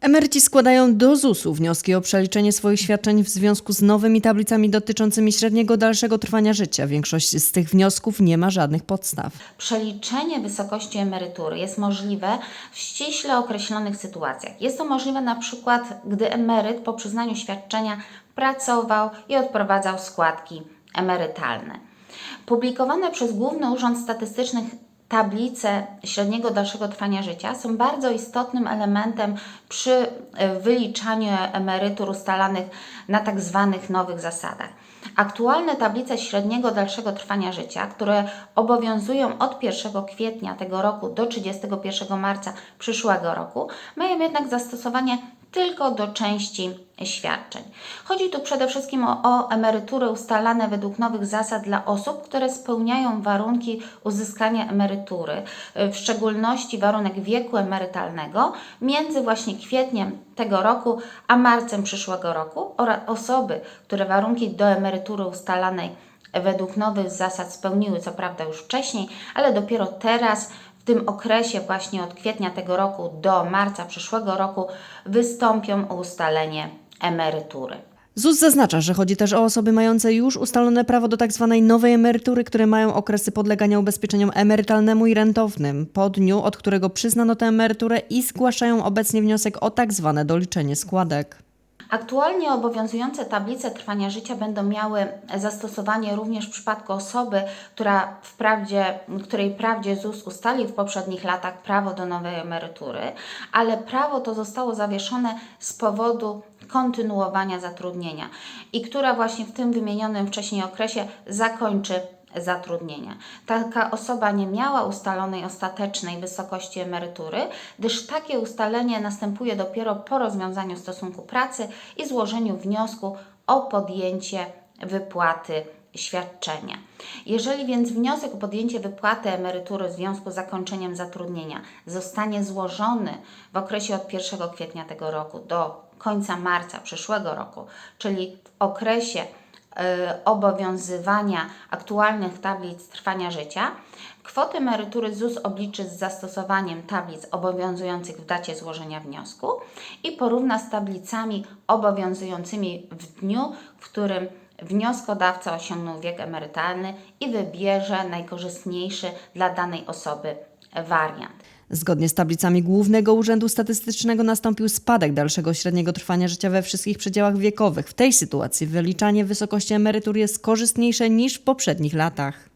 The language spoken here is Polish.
Emeryci składają do ZUS-u wnioski o przeliczenie swoich świadczeń w związku z nowymi tablicami dotyczącymi średniego dalszego trwania życia. Większość z tych wniosków nie ma żadnych podstaw. Przeliczenie wysokości emerytury jest możliwe w ściśle określonych sytuacjach. Jest to możliwe na przykład, gdy emeryt po przyznaniu świadczenia pracował i odprowadzał składki emerytalne. Publikowane przez Główny Urząd Statystyczny tablice średniego dalszego trwania życia są bardzo istotnym elementem przy e, wyliczaniu emerytur ustalanych na tak zwanych nowych zasadach. Aktualne tablice średniego dalszego trwania życia, które obowiązują od 1 kwietnia tego roku do 31 marca przyszłego roku, mają jednak zastosowanie tylko do części świadczeń. Chodzi tu przede wszystkim o, o emerytury ustalane według nowych zasad dla osób, które spełniają warunki uzyskania emerytury, w szczególności warunek wieku emerytalnego między właśnie kwietniem tego roku a marcem przyszłego roku oraz osoby, które warunki do emerytury ustalanej według nowych zasad spełniły, co prawda już wcześniej, ale dopiero teraz w tym okresie właśnie od kwietnia tego roku do marca przyszłego roku wystąpią o ustalenie emerytury. ZUS zaznacza, że chodzi też o osoby mające już ustalone prawo do tzw. nowej emerytury, które mają okresy podlegania ubezpieczeniom emerytalnemu i rentownym po dniu, od którego przyznano tę emeryturę i zgłaszają obecnie wniosek o tzw. doliczenie składek. Aktualnie obowiązujące tablice trwania życia będą miały zastosowanie również w przypadku osoby, która wprawdzie, której wprawdzie ZUS ustalił w poprzednich latach prawo do nowej emerytury, ale prawo to zostało zawieszone z powodu kontynuowania zatrudnienia i która właśnie w tym wymienionym wcześniej okresie zakończy zatrudnienia. Taka osoba nie miała ustalonej ostatecznej wysokości emerytury, gdyż takie ustalenie następuje dopiero po rozwiązaniu stosunku pracy i złożeniu wniosku o podjęcie wypłaty świadczenia. Jeżeli więc wniosek o podjęcie wypłaty emerytury w związku z zakończeniem zatrudnienia zostanie złożony w okresie od 1 kwietnia tego roku do końca marca przyszłego roku, czyli w okresie obowiązywania aktualnych tablic trwania życia, kwotę emerytury ZUS obliczy z zastosowaniem tablic obowiązujących w dacie złożenia wniosku i porówna z tablicami obowiązującymi w dniu, w którym wnioskodawca osiągnął wiek emerytalny i wybierze najkorzystniejszy dla danej osoby wariant. Zgodnie z tablicami Głównego Urzędu Statystycznego nastąpił spadek dalszego średniego trwania życia we wszystkich przedziałach wiekowych. W tej sytuacji wyliczanie wysokości emerytur jest korzystniejsze niż w poprzednich latach.